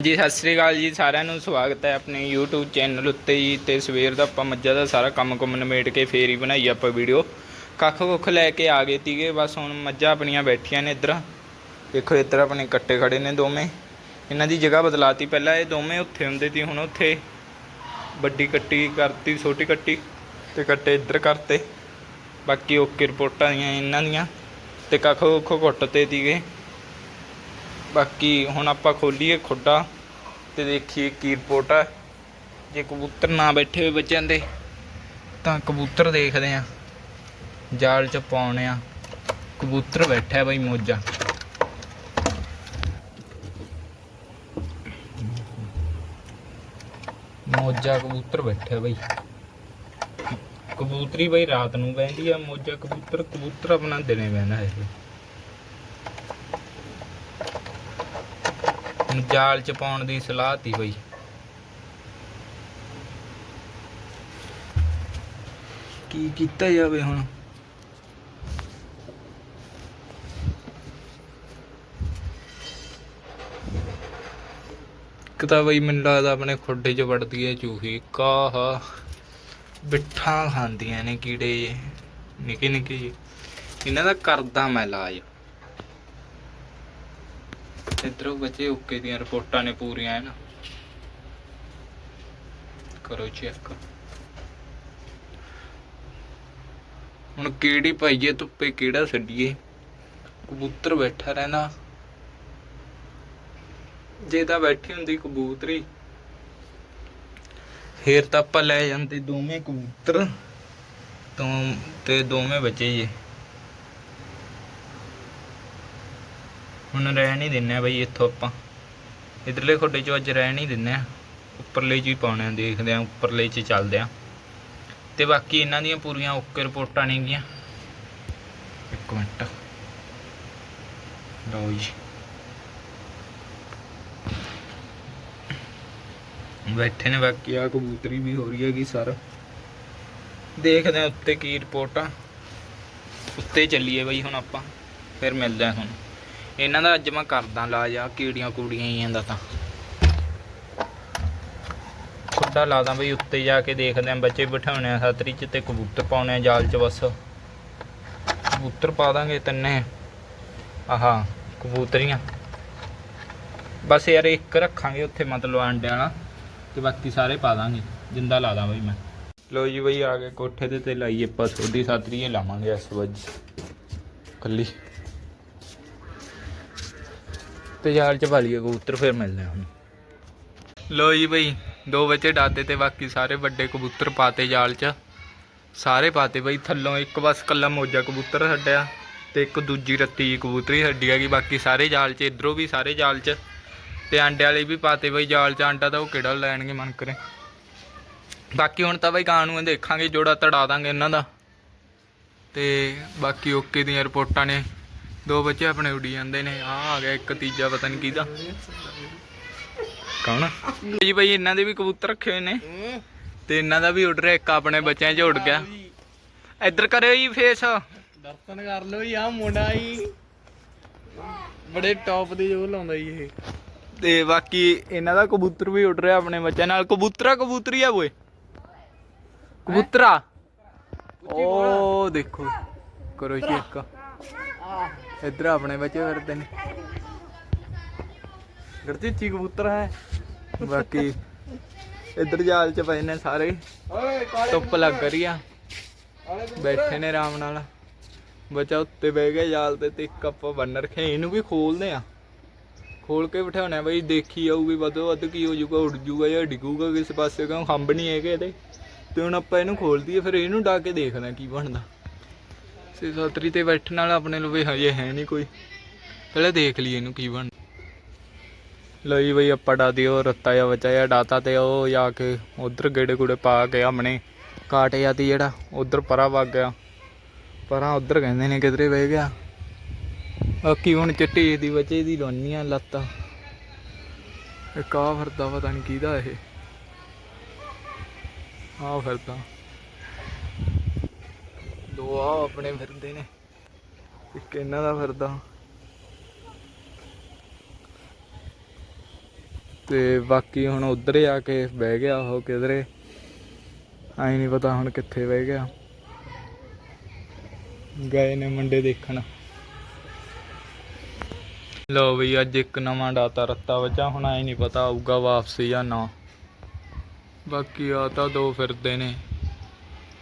ਜੀ ਸਤਿ ਸ੍ਰੀ ਅਕਾਲ ਜੀ, ਸਾਰਿਆਂ ਨੂੰ ਸਵਾਗਤ ਹੈ ਆਪਣੇ YouTube ਚੈਨਲ ਉੱਤੇ ਜੀ, ਤੇ ਸਵੇਰ ਦਾ ਆਪਾਂ ਮੱਝਾਂ ਦਾ ਸਾਰਾ ਕੰਮ ਕੁਮ ਨਿਮੇਟ ਕੇ ਫੇਰ ਹੀ ਬਣਾਈ ਆਪਾਂ ਵੀਡੀਓ ਕੱਖ ਕੁੱਖ ਲੈ ਕੇ ਆ ਗਏ ਤੀਗੇ ਬਸ ਹੁਣ ਮੱਝਾਂ ਆਪਣੀਆਂ ਬੈਠੀਆਂ ਨੇ ਇੱਧਰ। ਦੇਖੋ, ਇੱਧਰ ਆਪਣੇ ਕੱਟੇ ਖੜੇ ਨੇ ਦੋਵੇਂ। ਇਹਨਾਂ ਦੀ ਜਗ੍ਹਾ ਬਦਲਾਤੀ, ਪਹਿਲਾਂ ਇਹ ਦੋਵੇਂ ਉੱਥੇ ਹੁੰਦੇ ਸੀ, ਹੁਣ ਉੱਥੇ ਵੱਡੀ ਕੱਟੀ ਕਰਤੀ, ਛੋਟੀ ਕੱਟੀ, ਤੇ ਕੱਟੇ ਇੱਧਰ ਕਰਤੇ। ਬਾਕੀ ਓਕੇ ਰਿਪੋਰਟਾਂ ਦੀਆਂ ਇਹਨਾਂ ਦੀਆਂ, ਤੇ ਕੱਖ ਕੁੱਖ ਕੁੱਟਤੇ ਤੀਗੇ ਬਾਕੀ ਹੁਣ ਆਪਾਂ ਖੋਲੀਏ ਖੁੱਡਾ ਤੇ ਦੇਖੀਏ ਕੀ ਰਿਪੋਰਟ ਆ। ਜੇ ਕਬੂਤਰ ਨਾ ਬੈਠੇ ਹੋਏ ਬੱਚਿਆਂ ਦੇ, ਤਾਂ ਕਬੂਤਰ ਦੇਖਦੇ ਆ। ਜਾਲ ਚ ਪਾਉਣੇ ਆ। ਕਬੂਤਰ ਬੈਠਾ ਬਈ ਮੋਜਾ। ਮੋਜਾ ਕਬੂਤਰ ਬੈਠਾ ਬਈ। ਕਬੂਤਰੀ ਬਾਈ ਰਾਤ ਨੂੰ ਬਹਿੰਦੀ ਆ, ਮੋਜਾ ਕਬੂਤਰ ਕਬੂਤਰ ਆਪਣਾ ਦਿਨੇ ਬਹਿਣਾ ਹੈ ਹੁਣ ਜਾਲ ਚ ਪਾਉਣ ਦੀ ਸਲਾਹ ਤੀ ਬਈ। ਕੀ ਕੀਤਾ ਜਾਵੇ ਹੁਣ? ਇੱਕ ਤਾਂ ਬਈ ਮੈਨੂੰ ਲੱਗਦਾ ਆਪਣੇ ਖੁੱਡੇ 'ਚ ਵੜਦੀ ਹੈ ਚੂਹੀ। ਕਾਹ ਬਿੱਠਾਂ ਖਾਂਦੀਆਂ ਨੇ ਕੀੜੇ ਨਿੱਕੇ ਨਿੱਕੇ ਜੀ। ਇਹਨਾਂ ਦਾ ਕਰਦਾ ਮੈਂ ਇਲਾਜ। ਇਧਰੋਂ ਬੱਚੇ ਓਕੇ ਦੀਆਂ ਰਿਪੋਰਟਾਂ ਨੇ ਪੂਰੀਆਂ, ਹੈ ਕਰੋ ਚੈੱਕ ਹੁਣ ਕਿਹੜੀ ਪਾਈਏ ਧੁੱਪੇ ਕਿਹੜਾ ਛੱਡੀਏ? ਕਬੂਤਰ ਬੈਠਾ ਰਹਿੰਦਾ ਜੇ ਤਾਂ ਬੈਠੀ ਹੁੰਦੀ ਕਬੂਤਰੀ। ਫੇਰ ਤਾਂ ਆਪਾਂ ਲੈ ਜਾਂਦੇ ਦੋਵੇਂ ਕਬੂਤਰ। ਤੋਂ ਤੇ ਦੋਵੇਂ ਬਚੇ ਜੇ। ਹੁਣ ਰਹਿ ਨਹੀਂ ਦਿੰਨੇ ਆ ਬਈ ਇੱਥੋਂ ਆਪਾਂ। ਇਧਰਲੇ ਖੋਡੇ ਚੋਂ ਅੱਜ ਰਹਿ ਨਹੀਂ ਦਿੰਨੇ ਆ। ਉੱਪਰਲੇ ਚ ਹੀ ਪਾਉਣੇ ਆ, ਦੇਖਦੇ ਆ, ਉੱਪਰਲੇ ਚ ਚੱਲਦੇ ਆ। ਤੇ ਬਾਕੀ ਇਹਨਾਂ ਦੀਆਂ ਪੂਰੀਆਂ ਓਕੇ ਰਿਪੋਰਟਾਂ ਨੇਗੀਆਂ ਇੱਕ ਮਿੰਟ। ਲਓ ਜੀ। ਬੈਠੇ ਨੇ ਬਾਕੀ ਆ ਕਬੂਤਰੀ ਵੀ ਹੋ ਰਹੀ ਹੈਗੀ ਸਰ। ਦੇਖਦੇ ਆ ਉੱਤੇ ਕੀ ਰਿਪੋਰਟ। ਆ ਉੱਤੇ ਚੱਲੀਏ ਬਈ ਹੁਣ ਆਪਾਂ, ਫਿਰ ਮਿਲਦੇ ਆ ਤੁਹਾਨੂੰ। ਇਹਨਾਂ ਦਾ ਅੱਜ ਮੈਂ ਕਰਦਾ ਇਲਾਜ ਆ ਕੀੜੀਆਂ ਕੂੜੀਆਂ ਹੀ ਇਹਦਾ ਤਾਂ। ਖੁੱਡਾ ਲਾਦਾ ਬਈ, ਉੱਤੇ ਜਾ ਕੇ ਦੇਖਦੇ ਆ, ਬੱਚੇ ਬਿਠਾਉਣੇ ਆ ਛਤਰੀ ਚ ਤੇ ਕਬੂਤਰ ਪਾਉਣੇ ਆ ਜਾਲ ਚ ਬਸ। ਕਬੂਤਰ ਪਾ ਦਾਂਗੇ ਤਿੰਨੇ। ਆਹਾ, ਕਬੂਤਰੀਆਂ। ਬਸ ਯਾਰ ਇੱਕ ਰੱਖਾਂਗੇ ਉੱਥੇ ਮਤਲਬ ਆਂਡੇ ਵਾਲਾ ਤੇ ਬਾਕੀ ਸਾਰੇ ਪਾ ਦਾਂਗੇ। ਜਿੰਦਾ ਲਾ ਦਾਂ ਬਈ ਮੈਂ। ਲੋ ਜੀ ਬਈ, ਆ ਕੇ ਕੋਠੇ ਤੇ ਤੇ ਲਾਈਏ ਆਪਾਂ ਛੋਟੀ ਛਤਰੀ ਲਾਵਾਂਗੇ ਇਸ ਵਜ ਕੱਲੀ ਤੇ ਜਾਲ ਚ ਪਾ ਲਈਏ ਕਬੂਤਰ ਫਿਰ ਮਿਲਦੇ ਆ ਹੁਣ। ਲੋ ਜੀ ਬਈ, ਦੋ ਬੱਚੇ ਡਾਤੇ ਤੇ ਬਾਕੀ ਸਾਰੇ ਵੱਡੇ ਕਬੂਤਰ ਪਾਤੇ ਜਾਲ ਚ। ਸਾਰੇ ਪਾਤੇ ਬਈ, ਥੱਲੋਂ ਇੱਕ ਬਸ ਕੱਲਾ ਮੋਜਾ ਕਬੂਤਰ ਛੱਡਿਆ ਤੇ ਇੱਕ ਦੂਜੀ ਰੱਤੀ ਕਬੂਤਰੀ ਛੱਡੀ ਹੈਗੀ, ਬਾਕੀ ਸਾਰੇ ਜਾਲ ਚ, ਇਧਰੋਂ ਵੀ ਸਾਰੇ ਜਾਲ ਚ। ਤੇ ਆਂਡੇ ਵਾਲੇ ਵੀ ਪਾਤੇ ਬਈ, ਜਾਲ ਚ ਆਂਡਾ ਤਾਂ ਉਹ ਕਿਹੜਾ ਲੈਣਗੇ, ਮਨ ਕਰੇ। ਬਾਕੀ ਹੁਣ ਤਾਂ ਬਈ ਗਾਂ ਨੂੰ ਦੇਖਾਂਗੇ, ਜੋੜਾ ਤੜਾ ਦਾਂਗੇ ਇਹਨਾਂ ਦਾ। ਤੇ ਬਾਕੀ ਓਕੇ ਦੀਆਂ ਰਿਪੋਰਟਾਂ ਨੇ। ਦੋ ਬੱਚੇ ਆਪਣੇ ਉੱਡੀ ਜਾਂਦੇ ਨੇ ਆ ਆ ਗਿਆ ਇੱਕ ਤੀਜਾ ਪਤਾ ਨਹੀਂ ਕਿਹਦਾ। ਕੌਣ? ਜੀ ਬਈ ਇਹਨਾਂ ਦੇ ਵੀ ਕਬੂਤਰ ਰੱਖੇ ਹੋਏ ਨੇ। ਤੇ ਇਹਨਾਂ ਦਾ ਵੀ ਉੱਡ ਰਿਹਾ ਇੱਕ ਆਪਣੇ ਬੱਚਿਆਂ 'ਚ ਉੱਡ ਗਿਆ। ਇੱਧਰ ਕਰਿਓ ਜੀ ਫੇਸ ਦਰਸ਼ਨ ਕਰ ਲਓ ਜੀ ਆ ਮੁੰਡਾ ਜੀ। ਬੜੇ ਟੌਪ ਦੇ ਜੋ ਲਾਉਂਦਾ ਜੀ ਇਹ। ਤੇ ਬਾਕੀ ਇਹਨਾਂ ਦਾ ਕਬੂਤਰ ਵੀ ਉੱਡ ਰਿਹਾ ਆਪਣੇ ਬੱਚਿਆਂ ਨਾਲ। ਕਬੂਤਰਾ ਕਬੂਤਰੀ ਆ ਓਏ ਕਬੂਤਰਾ? ਉਹ ਦੇਖੋ ਕਰੋ ਚੈੱਕ ਇੱਧਰ ਆਪਣੇ ਬੱਚੇ ਫਿਰਦੇ ਨੇ। ਗਰਤੀ ਚੀ ਕਬੂਤਰ ਹੈ। ਬਾਕੀ ਇੱਧਰ ਜਾਲ ਚ ਪਏ ਨੇ ਸਾਰੇ। ਧੁੱਪ ਲੱਗ ਰਹੀ ਆ। ਬੈਠੇ ਨੇ ਆਰਾਮ ਨਾਲ। ਬੱਚਾ ਉੱਤੇ ਬਹਿ ਗਿਆ ਜਾਲ ਤੇ ਤੇ ਇੱਕ ਆਪਾਂ ਬੰਨ ਰੱਖਿਆ। ਇਹਨੂੰ ਵੀ ਖੋਲਦੇ ਆ। ਖੋਲ ਕੇ ਬਿਠਾਉਣਾ ਬਈ, ਦੇਖੀ ਆਊਗੀ ਵੱਧੋ ਵੱਧ ਕੀ ਹੋ ਜਾਊਗਾ, ਉੱਡ ਜਾਊਗਾ ਜਾਂ ਡਿੱਗੂਗਾ ਕਿਸੇ ਪਾਸੇ ਕਿਉਂ। ਖੰਭ ਨਹੀਂ ਹੈਗੇ ਇਹਦੇ। ਤੇ ਹੁਣ ਆਪਾਂ ਇਹਨੂੰ ਖੋਲਦੀ ਹੈ ਫਿਰ ਇਹਨੂੰ ਡਾ ਕੇ ਦੇਖਦੇ ਆ ਕੀ ਬਣਦਾ। ਸੇ ਸਾਤਰੀ ਤੇ ਬੈਠਣ ਵਾਲਾ ਆਪਣੇ ਲਵੇ, ਹਜੇ ਹੈ ਨਹੀਂ ਕੋਈ। ਪਹਿਲਾਂ ਦੇਖ ਲਈਏ ਇਹਨੂੰ ਕੀ ਬਣਦਾ ਲਓ ਬਈ ਆਪਾਂ ਡਾ ਦਿਓ, ਰੱਤਾ ਜਾਂ ਬੱਚਾ ਡਾਤਾ ਤੇ ਉਹ ਜਾ ਕੇ ਉਧਰ ਗੇੜੇ ਗੁੜੇ ਪਾ ਕੇ ਆਪਣੇ ਕਾਟੇ ਜਾਂਦੀ ਜਿਹੜਾ, ਉਧਰ ਪਰਾਂ ਵਗ ਗਿਆ। ਪਰਾਂ ਉਧਰ ਕਹਿੰਦੇ ਨੇ ਕਿਧਰੇ ਬਹਿ ਗਿਆ। ਬਾਕੀ ਹੁਣ ਚਿੱਟੀ ਦੀ ਬੱਚੇ ਦੀ ਲੋਨੀਆਂ ਲੱਤਾਂ। ਇੱਕ ਆ ਫਿਰਦਾ, ਪਤਾ ਨਹੀਂ ਕਿਹਦਾ ਇਹ। ਆ ਫਿਰਦਾ। ਦੋ ਆ ਆਪਣੇ ਫਿਰਦੇ ਨੇ। ਇੱਕ ਇਹਨਾਂ ਦਾ ਫਿਰਦਾ। ਤੇ ਬਾਕੀ ਹੁਣ ਉਧਰ ਜਾ ਕੇ ਬਹਿ ਗਿਆ ਉਹ ਕਿਧਰੇ। ਆਈ ਨਹੀਂ ਪਤਾ ਹੁਣ ਕਿੱਥੇ ਬਹਿ ਗਿਆ। ਗਏ ਨੇ ਮੁੰਡੇ ਦੇਖਣ। ਲੋ ਵੀ ਅੱਜ ਇੱਕ ਨਵਾਂ ਡਾਟਾ ਰੱਤਾ ਵਜਾ, ਹੁਣ ਆਈ ਨਹੀਂ ਪਤਾ ਆਊਗਾ ਵਾਪਸ ਜਾਂ ਨਾ। ਬਾਕੀ ਆ ਤਾਂ ਦੋ ਫਿਰਦੇ ਨੇ।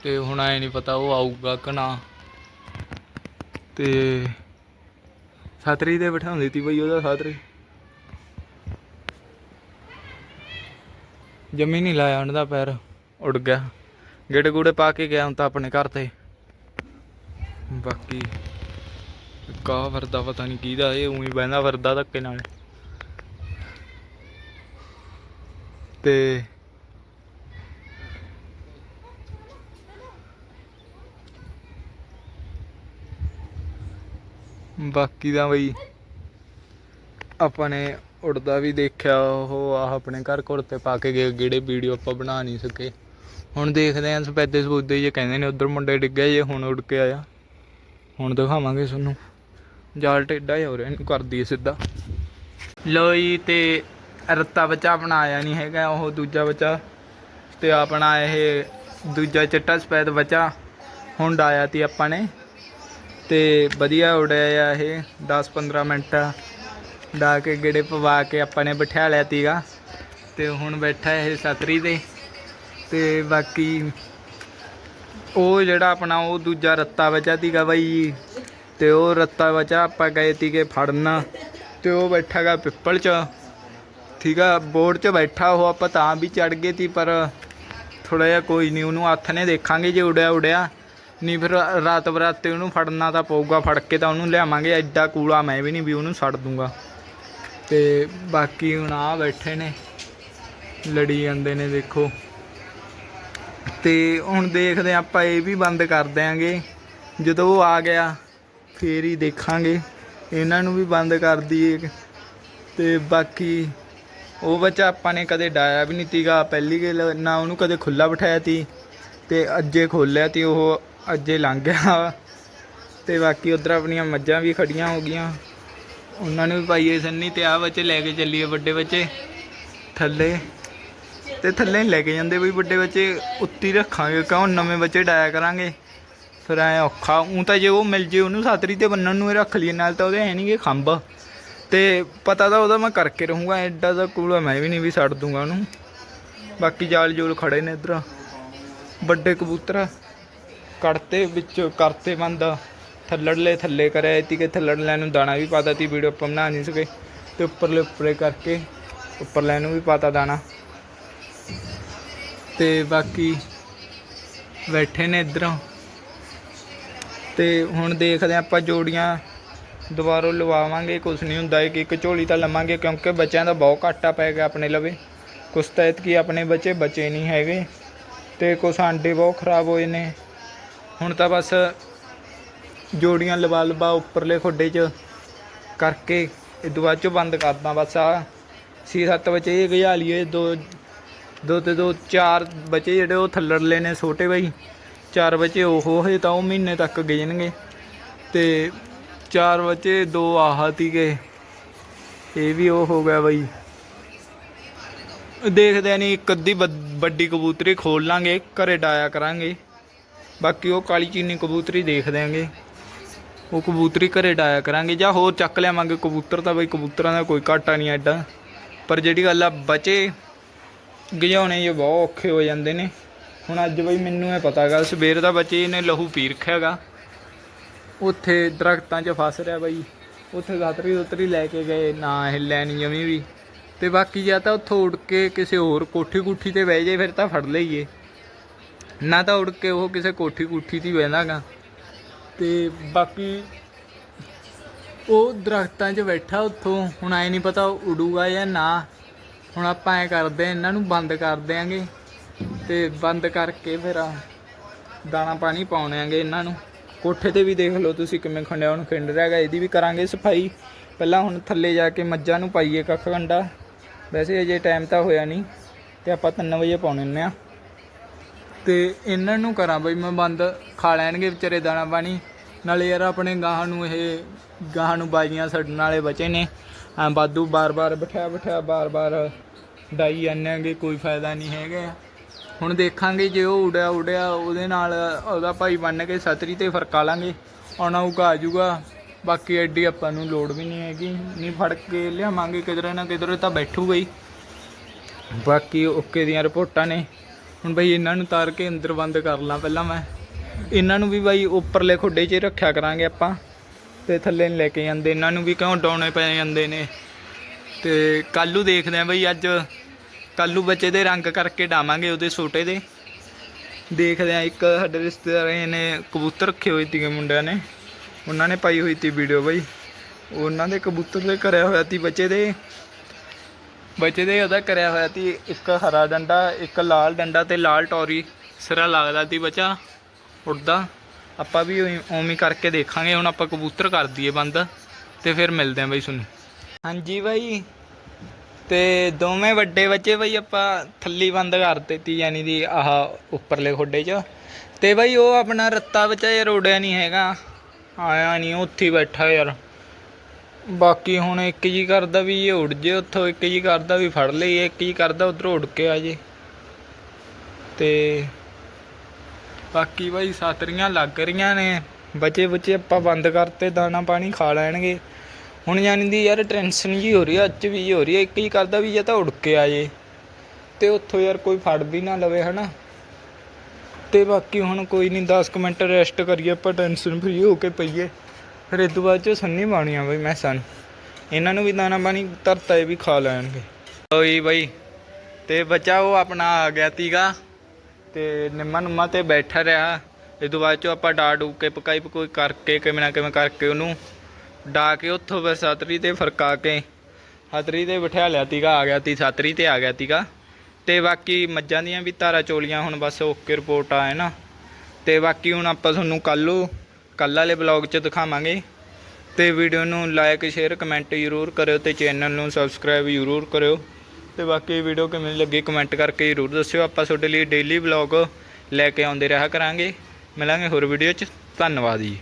ਤੇ ਹੁਣ ਆਏ ਨਹੀਂ ਪਤਾ ਉਹ ਆਊਗਾ ਕਿ ਨਾ। ਤੇ ਛਤਰੀ ਤੇ ਬਿਠਾਉਂਦੀ ਤੀ ਬਈ ਉਹਦਾ ਛਤਰੀ। ਜਮੀ ਨਹੀਂ ਲਾਇਆ ਉਹਨਾਂ ਦਾ ਪੈਰ ਉੱਡ ਗਿਆ। ਗੇੜੇ ਗੂੜੇ ਪਾ ਕੇ ਗਿਆ ਹੁਣ ਤਾਂ ਆਪਣੇ ਘਰ ਤੇ। ਬਾਕੀ ਕਾ ਵਰਦਾ ਪਤਾ ਨਹੀਂ ਕਿਹਦਾ, ਇਹ ਉਹੀ ਬਹਿੰਦਾ ਵਰਦਾ ਧੱਕੇ ਨਾਲ। ਤੇ ਬਾਕੀ ਦਾ ਬਈ ਆਪਾਂ ਨੇ ਉੜਦਾ ਵੀ ਦੇਖਿਆ, ਉਹ ਆਹ ਆਪਣੇ ਘਰ ਘਰ ਤੇ ਪਾ ਕੇ ਗਏ, ਜਿਹੜੇ ਵੀਡੀਓ ਆਪਾਂ ਬਣਾ ਨਹੀਂ ਸਕੇ। ਹੁਣ ਦੇਖਦੇ ਆਂ ਸਪੈਦੇ ਸਬੂਦੇ ਜੇ ਕਹਿੰਦੇ ਨੇ, ਉਧਰ ਮੁੰਡੇ ਡਿੱਗੇ ਜੇ ਹੁਣ ਉੱਡ ਕੇ ਆਇਆ। ਹੁਣ ਦਿਖਾਵਾਂਗੇ ਤੁਹਾਨੂੰ। ਜਾਲ ਟੇਡਾ ਹੀ ਹੋ ਰਿਹਾ, ਇਹਨੂੰ ਕਰਦੀ ਸਿੱਧਾ। ਲੋਈ ਤੇ ਰੱਤਾ ਬੱਚਾ ਆਪਣਾ ਆਇਆ ਨਹੀਂ ਹੈਗਾ, ਉਹ ਦੂਜਾ ਬੱਚਾ। ਤੇ ਆਪਣਾ ਇਹ ਦੂਜਾ ਚਿੱਟਾ ਸਪੈਦ ਬੱਚਾ, ਹੁਣ ਡਾਇਆ ਤੀ ਆਪਾਂ ਨੇ। ਤੇ ਵਧੀਆ ਉੜਿਆ ਆ ਇਹ 10-15 ਮਿੰਟ ਡਾ ਕੇ ਗੇੜੇ ਪਵਾ ਕੇ ਆਪਾਂ ਨੇ ਬਿਠਾ ਲਿਆ ਤੀਗਾ। ਤੇ ਹੁਣ ਬੈਠਾ ਇਹ ਸਤਰੀ ਤੇ ਤੇ ਬਾਕੀ ਉਹ ਜਿਹੜਾ ਆਪਣਾ ਉਹ ਦੂਜਾ ਰੱਤਾ ਬਚਾ ਤੀਗਾ ਬਾਈ ਤੇ ਉਹ ਰੱਤਾ ਬਚਾ ਆਪਾਂ ਗਏ ਤੀਗੇ ਫੜਨ। ਤੇ ਉਹ ਬੈਠਾਗਾ ਪਿੱਪਲ 'ਚ। ਠੀਕ ਆ, ਬੋਰਡ 'ਚ ਬੈਠਾ ਉਹ ਆਪਾਂ ਤਾਂ ਵੀ ਚੜ ਗਏ ਤੀ, ਪਰ ਥੋੜਾ ਜਿਹਾ ਕੋਈ ਨਹੀਂ, ਉਹਨੂੰ ਹੱਥ ਨੇ ਦੇਖਾਂਗੇ ਜੇ ਉੜਿਆ ਉੜਿਆ ਨਹੀਂ ਫਿਰ ਰਾਤ ਬਰਾਤੇ ਉਹਨੂੰ ਫੜਨਾ ਤਾਂ ਪਊਗਾ, ਫੜ ਕੇ ਤਾਂ ਉਹਨੂੰ ਲਿਆਵਾਂਗੇ, ਐਡਾ ਕੂਲਾ ਮੈਂ ਵੀ ਨਹੀਂ ਵੀ ਉਹਨੂੰ ਛੱਡ ਦੂੰਗਾ। ਤੇ ਬਾਕੀ ਹੁਣ ਆ ਬੈਠੇ ਨੇ, ਲੜੀ ਜਾਂਦੇ ਨੇ ਦੇਖੋ। ਤੇ ਹੁਣ ਦੇਖਦੇ ਹਾਂ ਆਪਾਂ ਇਹ ਵੀ ਬੰਦ ਕਰ ਦਿਆਂਗੇ। ਜਦੋਂ ਉਹ ਆ ਗਿਆ, ਫੇਰ ਹੀ ਦੇਖਾਂਗੇ। ਇਹਨਾਂ ਨੂੰ ਵੀ ਬੰਦ ਕਰ ਦਈਏ। ਤੇ ਬਾਕੀ ਉਹ ਬੱਚਾ ਆਪਾਂ ਨੇ ਕਦੇ ਡਾਇਆ ਵੀ ਨਹੀਂ ਤੀਗਾ। ਪਹਿਲੀ ਗੱਲ ਨਾ ਉਹਨੂੰ ਕਦੇ ਖੁੱਲਾ ਬਿਠਾਇਆ ਤੀ, ਤੇ ਅੱਜੇ ਖੋਲਿਆ ਤੀ ਉਹ ਅੱਜੇ ਲੰਘ ਗਿਆ ਤੇ ਬਾਕੀ ਉਧਰ ਆਪਣੀਆਂ ਮੱਝਾਂ ਵੀ ਖੜੀਆਂ ਹੋ ਗਈਆਂ। ਉਹਨਾਂ ਨੂੰ ਵੀ ਪਾਈਏ ਸੰਨੀ ਤੇ ਆ ਬੱਚੇ ਲੈ ਕੇ ਚੱਲੀਏ ਵੱਡੇ ਬੱਚੇ। ਥੱਲੇ। ਤੇ ਥੱਲੇ ਲੈ ਕੇ ਜਾਂਦੇ ਵੀ ਵੱਡੇ ਬੱਚੇ। ਉੱਤੀ ਰੱਖਾਂਗੇ ਕਿਉਂ? ਨਵੇਂ ਬੱਚੇ ਡਾਇਆ ਕਰਾਂਗੇ। ਫਿਰ ਐ ਔਖਾ। ਉਂ ਤਾਂ ਜੇ ਉਹ ਮਿਲ ਜੇ ਉਹਨੂੰ ਸਾਤਰੀ ਤੇ ਬੰਨਣ ਨੂੰ ਰੱਖ ਲਈਏ, ਨਾਲ ਤਾਂ ਉਹਦੇ ਹੈ ਨਹੀਂਗੇ ਖੰਭ। ਤੇ ਪਤਾ ਤਾਂ ਉਹਦਾ ਮੈਂ ਕਰਕੇ ਰਹੂੰਗਾ, ਐਡਾ ਦਾ ਕੂਲਾ ਮੈਂ ਵੀ ਨਹੀਂ ਵੀ ਛੱਡ ਦੂੰਗਾ ਉਹਨੂੰ। ਬਾਕੀ ਜਾਲ ਜੋਲ ਖੜੇ ਨੇ ਇਧਰ। ਵੱਡੇ ਕਬੂਤਰ ਕੱਢਤੇ ਵਿੱਚ ਕਰਤੇ ਬੰਦ, ਥੱਲੜਲੇ ਥੱਲੇ ਕਰਿਆ ਤੀ ਕਿ ਥੱਲੜਲੇ ਨੂੰ ਦਾਣਾ ਵੀ ਪਾਤਾ ਤੀ ਵੀਡੀਓ ਆਪਾਂ ਬਣਾ ਨਹੀਂ ਸਕੇ। ਤੇ ਉੱਪਰਲੇ ਉੱਪਰੇ ਕਰਕੇ ਉੱਪਰਲੇ ਨੂੰ ਵੀ ਪਾਤਾ ਦਾਣਾ। ਤੇ ਬਾਕੀ ਬੈਠੇ ਨੇ ਇਧਰੋਂ। ਤੇ ਹੁਣ ਦੇਖਦੇ ਹਾਂ ਆਪਾਂ ਜੋੜੀਆਂ ਦੁਬਾਰਾ ਲਵਾਵਾਂਗੇ। ਕੁਛ ਨਹੀਂ ਹੁੰਦਾ ਕਿ ਇੱਕ ਝੋਲੀ ਤਾਂ ਲਵਾਂਗੇ ਕਿਉਂਕਿ ਬੱਚਿਆਂ ਦਾ ਬਹੁਤ ਘਾਟਾ ਪੈ ਗਿਆ ਆਪਣੇ ਲਵੇ। ਕੁਛ ਤਾਂ ਕੀ ਆਪਣੇ ਬੱਚੇ ਬਚੇ ਨਹੀਂ ਹੈਗੇ। ਤੇ ਕੁਛ ਆਂਡੇ ਬਹੁਤ ਖਰਾਬ ਹੋਏ ਨੇ। ਹੁਣ ਤਾਂ ਬਸ ਜੋੜੀਆਂ ਲਵਾ ਲਵਾ ਉੱਪਰਲੇ ਖੋਡੇ 'ਚ ਕਰਕੇ ਇਹ ਤੋਂ ਬਾਅਦ 'ਚੋਂ ਬੰਦ ਕਰਦਾ ਬਸ ਆ। ਛੇ ਸੱਤ ਬੱਚੇ ਇਹ ਗਜਾ ਲਈਏ, ਦੋ ਦੋ ਤੇ ਦੋ, ਚਾਰ ਬੱਚੇ ਜਿਹੜੇ ਉਹ ਥੱਲੜਲੇ ਨੇ ਛੋਟੇ ਬਾਈ। ਚਾਰ ਬੱਚੇ ਉਹ ਹੋਏ ਤਾਂ ਉਹ ਮਹੀਨੇ ਤੱਕ ਗਿਣਨਗੇ। ਤੇ ਚਾਰ ਬੱਚੇ ਦੋ ਆਹ ਤੀਗੇ। ਇਹ ਵੀ ਉਹ ਹੋ ਗਿਆ ਬਈ। ਦੇਖਦੇ ਨਹੀਂ ਇੱਕ ਅੱਧੀ ਵੱਡ- ਵੱਡੀ ਕਬੂਤਰੀ ਖੋਲ ਲਾਂਗੇ, ਘਰੇ ਡਾਇਆ ਕਰਾਂਗੇ। ਬਾਕੀ ਉਹ ਕਾਲੀ ਚੀਨੀ ਕਬੂਤਰੀ ਦੇਖ ਦਿਆਂਗੇ। ਉਹ ਕਬੂਤਰੀ ਘਰੇ ਡਾਇਆ ਕਰਾਂਗੇ ਜਾਂ ਹੋਰ ਚੱਕ ਲਿਆਵਾਂਗੇ। ਕਬੂਤਰ ਤਾਂ ਬਈ ਕਬੂਤਰਾਂ ਦਾ ਕੋਈ ਘਾਟਾ ਨਹੀਂ ਐਡਾ। ਪਰ ਜਿਹੜੀ ਗੱਲ ਆ ਬਚੇ ਗਜਾਉਣੇ ਇਹ ਬਹੁਤ ਔਖੇ ਹੋ ਜਾਂਦੇ ਨੇ। ਹੁਣ ਅੱਜ ਬਈ ਮੈਨੂੰ ਇਹ ਪਤਾ ਗੱਲ ਸਵੇਰ ਦਾ ਬੱਚੇ ਇਹਨੇ ਲਹੂ ਪੀ ਰੱਖਿਆ ਹੈਗਾ ਉੱਥੇ ਦਰਖਤਾਂ 'ਚ ਫਸ ਰਿਹਾ ਬਈ। ਉੱਥੇ ਗਾਤਰੀ ਉਤਰੀ ਲੈ ਕੇ ਗਏ, ਨਾ ਹਿੱਲਿਆ ਨਹੀਂ ਜਮੀ ਵੀ। ਤੇ ਬਾਕੀ ਜਾਂ ਤਾਂ ਉੱਥੋਂ ਉੱਡ ਕੇ ਕਿਸੇ ਹੋਰ ਕੋਠੀ ਕੁੱਠੀ ਤੇ ਬਹਿ ਜਾਏ, ਫਿਰ ਤਾਂ ਫੜ ਲਈਏ। ਨਾ ਤਾਂ ਉੱਡ ਕੇ ਉਹ ਕਿਸੇ ਕੋਠੀ ਕੁੱਠੀ ਤੇ ਬਹਿੰਦਾਗਾ ਤੇ ਬਾਕੀ ਉਹ ਦਰਖਤਾਂ 'ਚ ਬੈਠਾ ਉੱਥੋਂ ਹੁਣ ਐ ਨਹੀਂ ਪਤਾ ਉਡੂਗਾ ਜਾਂ ਨਾ। ਹੁਣ ਆਪਾਂ ਐ ਕਰਦੇ ਹਾਂ, ਇਹਨਾਂ ਨੂੰ ਬੰਦ ਕਰ ਦਿਆਂਗੇ। ਤੇ ਬੰਦ ਕਰਕੇ ਫਿਰ ਦਾਣਾ ਪਾਣੀ ਪਾਉਣਾਂਗੇ ਇਹਨਾਂ ਨੂੰ। ਕੋਠੇ ਤੇ ਵੀ ਦੇਖ ਲਓ ਤੁਸੀਂ ਕਿਵੇਂ ਖੰਡਿਆ ਹੁਣ ਖਿੰਡ ਰਿਹਾ ਹੈਗਾ ਇਹਦੀ ਵੀ ਕਰਾਂਗੇ ਸਫ਼ਾਈ। ਪਹਿਲਾਂ ਹੁਣ ਥੱਲੇ ਜਾ ਕੇ ਮੱਝਾਂ ਨੂੰ ਪਾਈਏ ਕੱਖ ਕੰਡਾ। ਵੈਸੇ ਅਜੇ ਟਾਈਮ ਤਾਂ ਹੋਇਆ ਨਹੀਂ ਤੇ ਆਪਾਂ 3 ਵਜੇ ਪਾਉਣੇ ਨੇ ਆ। ਤੇ ਇਹਨਾਂ ਨੂੰ ਕਰਾਂ ਬਈ ਮੈਂ ਬੰਦ, ਖਾ ਲੈਣਗੇ ਵਿਚਾਰੇ ਦਾਣਾ ਪਾਣੀ। ਨਾਲੇ ਯਾਰ ਆਪਣੇ ਗਾਹਾਂ ਨੂੰ ਇਹ, ਗਾਹਾਂ ਨੂੰ ਬਾਜੀਆਂ ਛੱਡਣ ਵਾਲੇ ਬਚੇ ਨੇ। ਐ ਬਾਦੂ ਬਾਰ-ਬਾਰ ਬਿਠਾ ਬਿਠਾ ਬਾਰ-ਬਾਰ ਡਾਈ ਜਾਂਦੇ ਕੋਈ ਫਾਇਦਾ ਨਹੀਂ ਹੈਗਾ। ਹੁਣ ਦੇਖਾਂਗੇ ਜੇ ਉਹ ਉੜਿਆ ਉੜਿਆ ਉਹਦੇ ਨਾਲ ਉਹਦਾ ਭਾਈ ਬੰਨ ਕੇ ਸਤਰੀ ਤੇ ਫਰਕਾ ਲਾਂਗੇ। ਆਉਣਾ ਉਗਾ ਆ ਜਾਊਗਾ ਬਾਕੀ ਐਡੀ ਆਪਾਂ ਨੂੰ ਲੋੜ ਵੀ ਨਹੀਂ ਹੈਗੀ। ਨਹੀਂ ਫੜ ਕੇ ਲਿਆਵਾਂਗੇ, ਕਿਧਰੇ ਨਾ ਕਿਧਰੇ ਤਾਂ ਬੈਠੂਗਾ ਹੀ ਬਾਕੀ ਓਕੇ ਦੀਆਂ ਰਿਪੋਰਟਾਂ ਨੇ। ਹੁਣ ਬਈ ਇਹਨਾਂ ਨੂੰ ਤਾਰ ਕੇ ਅੰਦਰ ਬੰਦ ਕਰ ਲਾਂ ਪਹਿਲਾਂ ਮੈਂ। ਇਹਨਾਂ ਨੂੰ ਵੀ ਬਾਈ ਉੱਪਰਲੇ ਖੁੱਡੇ 'ਚ ਰੱਖਿਆ ਕਰਾਂਗੇ ਆਪਾਂ। ਤੇ ਥੱਲੇ ਨਹੀਂ ਲੈ ਕੇ ਜਾਂਦੇ। ਇਹਨਾਂ ਨੂੰ ਵੀ ਕਿਉਂ ਡਾਉਣੇ ਪੈ ਜਾਂਦੇ ਨੇ। ਤੇ ਕੱਲੂ ਦੇਖਦੇ ਆ ਬਈ ਅੱਜ। ਕੱਲੂ ਬੱਚੇ ਦੇ ਰੰਗ ਕਰਕੇ ਡਾਵਾਂਗੇ ਉਹਦੇ ਛੋਟੇ ਦੇ। ਦੇਖਦੇ ਆ ਇੱਕ ਸਾਡੇ ਰਿਸ਼ਤੇਦਾਰਾਂ ਨੇ ਕਬੂਤਰ ਰੱਖੇ ਹੋਏ ਸੀਗੇ ਮੁੰਡਿਆਂ ਨੇ। ਉਹਨਾਂ ਨੇ ਪਾਈ ਹੋਈ ਸੀ ਵੀਡੀਓ ਬਈ। ਉਹਨਾਂ ਦੇ ਕਬੂਤਰ ਦੇ ਕਰਿਆ ਹੋਇਆ ਸੀ ਬੱਚੇ ਦੇ। ਬੱਚੇ ਦੇ ਉਹਦਾ ਕਰਿਆ ਹੋਇਆ ਸੀ, ਇੱਕ ਹਰਾ ਡੰਡਾ, ਇੱਕ ਲਾਲ ਡੰਡਾ ਤੇ ਲਾਲ ਟੌਰੀ। ਸਿਰਾ ਲੱਗਦਾ ਸੀ ਬੱਚਾ, ਉੱਡਦਾ। ਆਪਾਂ ਵੀ ਉਵੇਂ ਉਵੇਂ ਕਰਕੇ ਦੇਖਾਂਗੇ, ਹੁਣ ਆਪਾਂ ਕਬੂਤਰ ਕਰ ਦਈਏ ਬੰਦ ਤੇ ਫਿਰ ਮਿਲਦੇ ਆਂ ਬਈ ਸੁਣ ਹਾਂਜੀ ਬਾਈ, ਤੇ ਦੋਵੇਂ ਵੱਡੇ ਬੱਚੇ ਬਈ ਆਪਾਂ ਥੱਲੀ ਬੰਦ ਕਰ ਦਿੱਤੀ, ਯਾਨੀ ਦੀ ਆਹ ਉੱਪਰਲੇ ਖੋਡੇ 'ਚ। ਤੇ ਬਈ ਉਹ ਆਪਣਾ ਰੱਤਾ ਬੱਚਾ ਯਾਰ ਉੜਿਆ ਨਹੀਂ ਹੈਗਾ। ਆਇਆ ਨਹੀਂ ਉੱਥੇ ਬੈਠਾ ਯਾਰ। ਬਾਕੀ ਹੁਣ ਇੱਕ ਜੀ ਕਰਦਾ ਵੀ ਇਹ ਉੱਡ ਜੇ ਉੱਥੋਂ, ਇੱਕ ਜੀ ਕਰਦਾ ਵੀ ਫੜ ਲਈਏ ਇੱਕ ਜੀ ਕਰਦਾ ਉਧਰੋਂ ਉੱਡ ਕੇ ਆ ਜੇ। ਤੇ ਬਾਕੀ ਬਾਈ ਸਾਤਰੀਆਂ ਲੱਗ ਰਹੀਆਂ ਨੇ, ਬਚੇ ਬਚੇ ਆਪਾਂ ਬੰਦ ਕਰਤੇ, ਦਾਣਾ ਪਾਣੀ ਖਾ ਲੈਣਗੇ। ਹੁਣ ਜਾਣੀ ਦੀ ਯਾਰ ਟੈਨਸ਼ਨ ਜੀ ਹੋ ਰਹੀ ਆ, ਅੱਜ ਵੀ ਹੋ ਰਹੀ ਆ, ਇੱਕ ਹੀ ਕਰਦਾ ਵੀ ਜੇ ਤਾਂ ਉੜ ਕੇ ਆ ਜੇ। ਤੇ ਉੱਥੋਂ ਯਾਰ ਕੋਈ ਫੜ ਵੀ ਨਾ ਲਵੇ, ਹਨਾ। ਤੇ ਬਾਕੀ ਹੁਣ ਕੋਈ ਨਹੀਂ 10 ਕੁ ਮਿੰਟ ਰੈਸਟ ਕਰੀਏ ਆਪਾਂ, ਟੈਨਸ਼ਨ ਫਰੀ ਹੋ ਕੇ ਪਈਏ। ਫਿਰ ਇਹ ਤੋਂ ਬਾਅਦ ਚ ਸੰਨੀ ਬਾਣੀਆਂ ਬਈ ਮੈਂ ਸਨ। ਇਹਨਾਂ ਨੂੰ ਵੀ ਦਾਣਾ ਪਾਣੀ ਧਰਤਾ ਇਹ ਵੀ ਖਾ ਲੈਣਗੇ। ਓਏ ਬਈ, ਤੇ ਬੱਚਾ ਉਹ ਆਪਣਾ ਆ ਗਿਆ ਤੀਗਾ, ਤੇ ਨਿੰਮਾ ਨੁੰਮਾ ਤੇ ਬੈਠਾ ਰਿਹਾ। ਇਹ ਤੋਂ ਬਾਅਦ ਚੋਂ ਆਪਾਂ ਡਾ ਡੂ ਕੇ ਪਕਾਈ ਪਕੋਈ ਕਰਕੇ ਕਿਵੇਂ ਨਾ ਕਿਵੇਂ ਕਰਕੇ ਉਹਨੂੰ ਡਾ ਕੇ ਉੱਥੋਂ ਫਿਰ ਸਾਤਰੀ ਤੇ ਫਰਕਾ ਕੇ ਹਤਰੀ ਤੇ ਬਿਠਾ ਲਿਆ ਤੀਗਾ, ਆ ਗਿਆ ਤੀ, ਸਾਤਰੀ ਤੇ ਆ ਗਿਆ ਤੀਗਾ। ਤੇ ਬਾਕੀ ਮੱਝਾਂ ਦੀਆਂ ਵੀ ਧਾਰਾ ਚੋਲੀਆਂ ਹੁਣ ਬਸ ਓਕੇ ਰਿਪੋਰਟ ਆਏ ਨਾ। ਤੇ ਬਾਕੀ ਹੁਣ ਆਪਾਂ ਤੁਹਾਨੂੰ ਕੱਲ੍ਹ ਕੱਲ੍ਹ ਵਾਲੇ ਬਲੌਗ 'ਚ ਦਿਖਾਵਾਂਗੇ। ਤੇ ਵੀਡੀਓ ਨੂੰ ਲਾਈਕ ਸ਼ੇਅਰ ਕਮੈਂਟ ਜ਼ਰੂਰ ਕਰਿਓ ਤੇ ਚੈਨਲ ਨੂੰ ਸਬਸਕ੍ਰਾਈਬ ਜ਼ਰੂਰ ਕਰਿਓ। ਤੇ ਬਾਕੀ ਵੀਡੀਓ ਕਿਵੇਂ ਲੱਗੀ ਕਮੈਂਟ ਕਰਕੇ ਜ਼ਰੂਰ ਦੱਸਿਓ। ਆਪਾਂ ਤੁਹਾਡੇ ਲਈ ਡੇਲੀ ਬਲੌਗ ਲੈ ਕੇ ਆਉਂਦੇ ਰਿਹਾ ਕਰਾਂਗੇ। ਮਿਲਾਂਗੇ ਹੋਰ ਵੀਡੀਓ 'ਚ। ਧੰਨਵਾਦ ਜੀ।